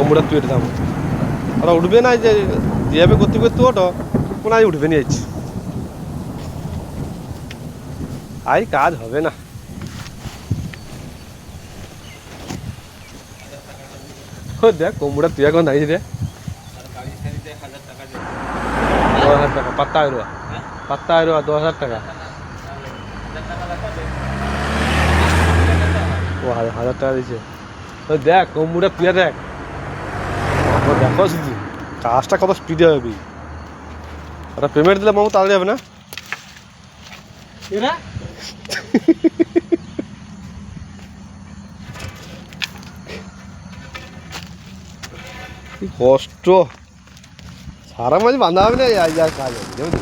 Computer তুই দাম ওরা উঠবে না যে যেভাবে করতে করতে ওটো কোনো আজ উঠবে নি আজ আই কাজ হবে না ও দেখ কম্পিউটার তুই এখন দাঁড়িয়ে রে দশ হাজার টাকা পাত্তা আইরুয়া পাত্তা আইরুয়া দশ হাজার টাকা ও হাজার টাকা দিয়েছে দেখ কম্পিউটার তুই দেখ দেখো শুধু কাজটা কত স্পিডে হবে ওরা পেমেন্ট দিলে মামু তাড়াতাড়ি হবে না? এরা? কি কষ্ট। সারা মাঝে বাঁধা হবে না এই আজ আর কাজ হবে আশি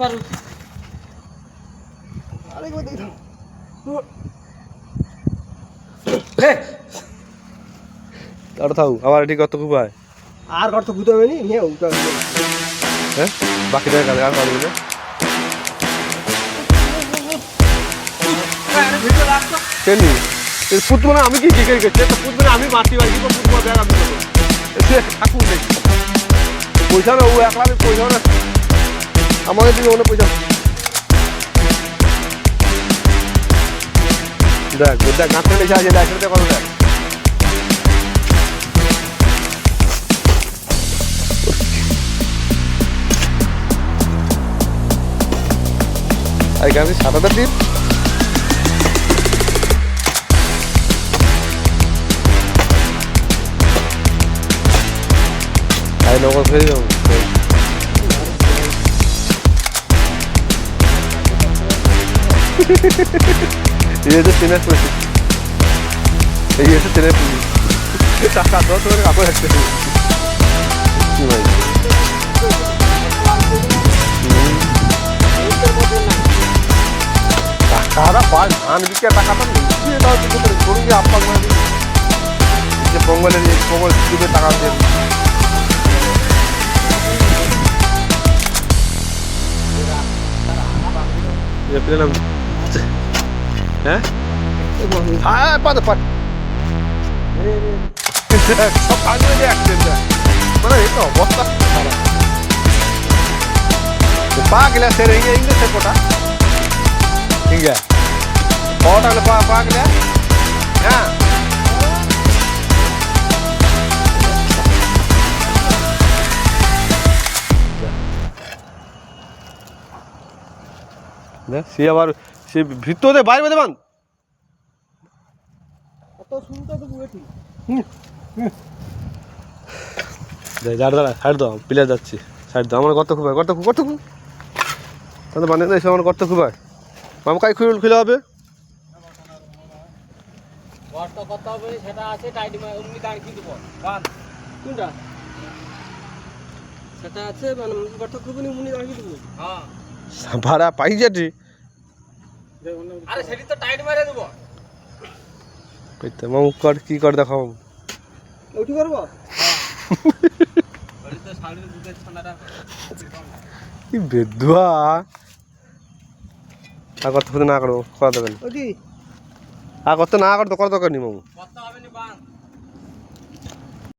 টাকা আরও কাজ এই। তুই ঢুকিতে পারো তার থাকু আবার এটি কত খুব আর কত গুতে হবে নি? নিয়ে হ্যাঁ কাজ আর পারবি না। কেনি? মানে আমি কি মানে আমি মাটি বাড়ি দিব পুত আমি দেবো। দেখি। পয়সা না ও একলা পয়সা না। আমাদের দিকে অনেক পয়সা দেখ দেখ গাঁথে লেখা আছে দেখ এটা কত দেখ। আর Aí não conseguiu. E nessa. E esse tem nessa. Tá catando, tô acabou de receber. Sim, mas. টাকাটা পাই ধান বিকে টাকাটা লুকিয়ে দাও কি করে করুন যে আপ্পা মানে যে পঙ্গলের এই পঙ্গল দিবে টাকা দিয়ে Ya film. হ্যাঁ Ha? Ha, pada pada. Kapan aja akhirnya. Mana itu? Bota. Pagila sir inge inge sir kota. Inge. Kota lepa pagila. Ya. இந்த சிஎவார் সে সে ভিতরে বাইরে মধ্যে বান কত শুনতে তো বুয়েছি দাঁড়া দাঁড়া সাইড দাও প্লেয়ার যাচ্ছি। সাইড দাও আমার কত খুব হয় কত খুব তাহলে না এসে আমার কত খুব হয়। মামা কাই খুলে খুলে হবে? সেটা আছে টাইট অমনি দাঁড় কি দেবো বান কোনটা? সেটা আছে মানে খুবই দেবো হ্যাঁ ভাড়া পাই যাটি আরে সেটি তো টাইট মারে দেবো। কইতে মামু কর কি কর দেখো মামু। উঠি করব? তো শাড়ির দুধের ছানাটা কি বেদুয়া। আর কত না করব করা দেবেন আর কত না করতো দরকার নি মামু। করতে হবে নি বান?